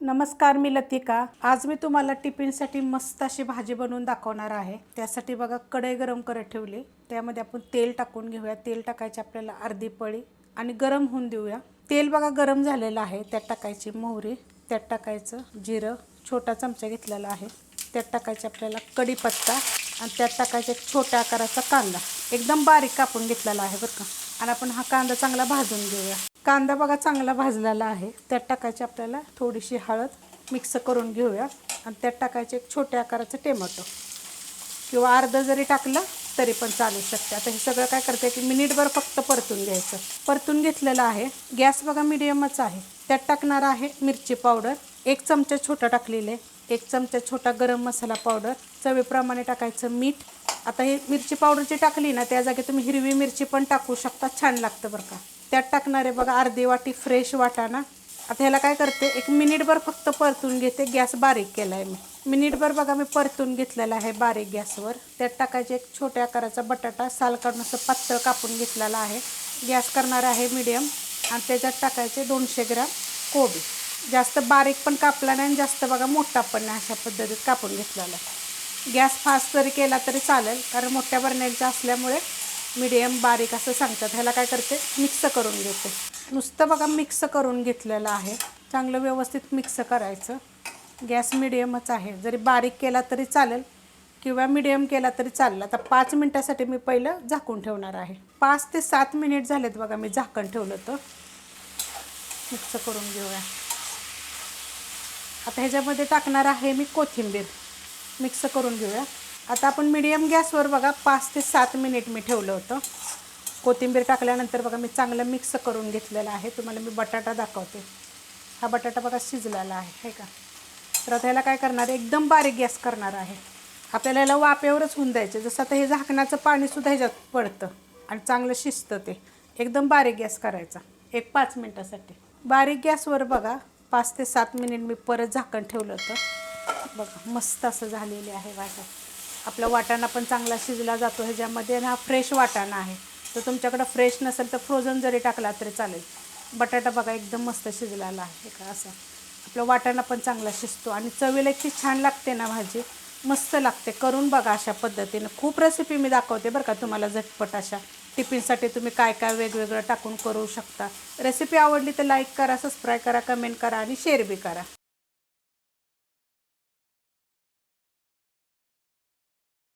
नमस्कार मी लतिका. आज मी तुम्हाला टिफिनसाठी मस्त अशी भाजी बनवून दाखवणार आहे. त्यासाठी बघा कढई गरम करत ठेवली. त्यामध्ये आपण तेल टाकून घेऊया. तेल टाकायची आपल्याला अर्धी पळी आणि गरम होऊन देऊया. तेल बघा गरम झालेलं आहे. त्यात टाकायची मोहरी त्यात टाकायचं जिरं छोटा चमचा घेतलेला आहे. त्यात टाकायचे आपल्याला कढीपत्ता आणि त्यात टाकायचा एक छोट्या आकाराचा कांदा. एकदम बारीक कापून घेतलेला आहे बरं का. आणि आपण हा कांदा चांगला भाजून घेऊया. कांदा बघा चांगला भाजलेला आहे. त्यात टाकायची आपल्याला थोडीशी हळद मिक्स करून घेऊया. आणि त्यात टाकायचे एक छोट्या आकाराचं टेमॅटो. किंवा अर्धं जरी टाकलं तरी पण चालू शकते. आता हे सगळं काय करते की मिनिटभर फक्त परतून घ्यायचं. परतून घेतलेलं आहे. गॅस बघा मिडियमच आहे. त्यात टाकणार आहे मिरची पावडर. एक चमचा छोटा टाकलेले. एक चमचा छोटा गरम मसाला पावडर. चवीप्रमाणे टाकायचं मीठ. आता हे मिरची पावडर जी टाकली ना त्या जागी तुम्ही हिरवी मिरची पण टाकू शकता. छान लागतं बरं का. त्यात टाकणार आहे बघा अर्धी वाटी फ्रेश वाटाणा. आता ह्याला काय करते एक मिनिटभर फक्त परतून घेते गॅस बारीक केला आहे मी. मिनिटभर बघा मी परतून घेतलेला आहे बारीक गॅसवर. त्यात टाकायचे एक छोट्या आकाराचा बटाटा साल काढून असं पातळ कापून घेतलेला आहे. गॅस करणार आहे मीडियम आणि त्याच्यात टाकायचे दोनशे ग्राम कोबी. जास्त बारीक पण कापला नाही आणि जास्त बघा मोठा पण नाही अशा पद्धतीत कापून घेतलेला आहे. गॅस फास्ट जरी केला तरी चालेल कारण मोठ्या बरण्याच्या असल्यामुळे मीडियम बारीक असं सांगतात. ह्याला काय करते? मिक्स करून घेते. नुसतं बघा मिक्स करून घेतलेलं आहे. चांगलं व्यवस्थित मिक्स करायचं. गॅस मिडियमच आहे. जरी बारीक केला तरी चालेल किंवा मिडियम केला तरी चालेल. आता पाच मिनटासाठी मी पहिलं झाकून ठेवणार आहे. पाच ते सात मिनिट झालेत बघा मी झाकण ठेवलं तर. मिक्स करून घेऊया. आता ह्याच्यामध्ये टाकणार आहे मी कोथिंबीर. मिक्स करून घेऊया. आता आपण मिडियम गॅसवर बघा पाच ते सात मिनिट मी ठेवलं होतं. कोथिंबीर टाकल्यानंतर बघा मी चांगलं मिक्स करून घेतलेलं आहे. तुम्हाला मी बटाटा दाखवते. हा बटाटा बघा शिजलेला आहे हे का? तर आता ह्याला काय करणार? एकदम बारीक गॅस करणार आहे. आपल्याला याला वाफेवरच होऊन द्यायचे. जसं आता हे झाकणाचं पाणीसुद्धा ह्याच्यात पडतं आणि चांगलं शिजतं ते. एकदम बारीक गॅस करायचा. एक पाच मिनटासाठी. बारीक गॅसवर बघा पाच ते सात मिनिट मी परत झाकण ठेवलं होतं. बघा मस्त असं झालेले आहे वाटत. आपला वाटाणा पण चांगला शिजला जातो ह्याच्यामध्ये ना हा फ्रेश वाटाणा आहे. तर तुमच्याकडं फ्रेश नसेल तर फ्रोझन जरी टाकला तरी चालेल. बटाटा बघा एकदम मस्त शिजलेला आहे. का असं. आपला वाटाणा पण चांगला शिजतो आणि चवीला इतकी छान लागते ना भाजी. मस्त लागते. करून बघा अशा पद्धतीनं. खूप रेसिपी मी दाखवते बरं का तुम्हाला झटपट अशा. टिफिनसाठी तुम्ही काय काय वेगवेगळं टाकून करू शकता. रेसिपी आवडली तर लाईक करा सबस्क्राईब करा कमेंट करा आणि शेअर बी करा.